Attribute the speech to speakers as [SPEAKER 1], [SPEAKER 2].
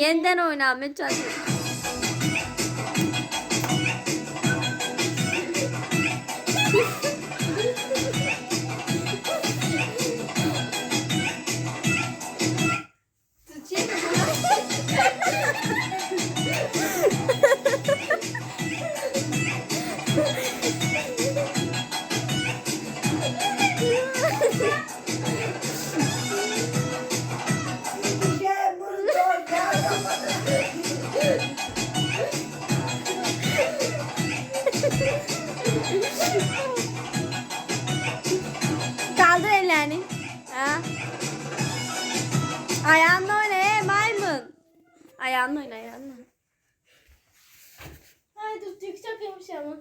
[SPEAKER 1] Yeniden oyna Ahmet Çağatay. Kaldır ellerini. Ha? Ayağınla oyna he maymun. Ayağınla oyna ayağınla.
[SPEAKER 2] Ay dur TikTok yapmış ama.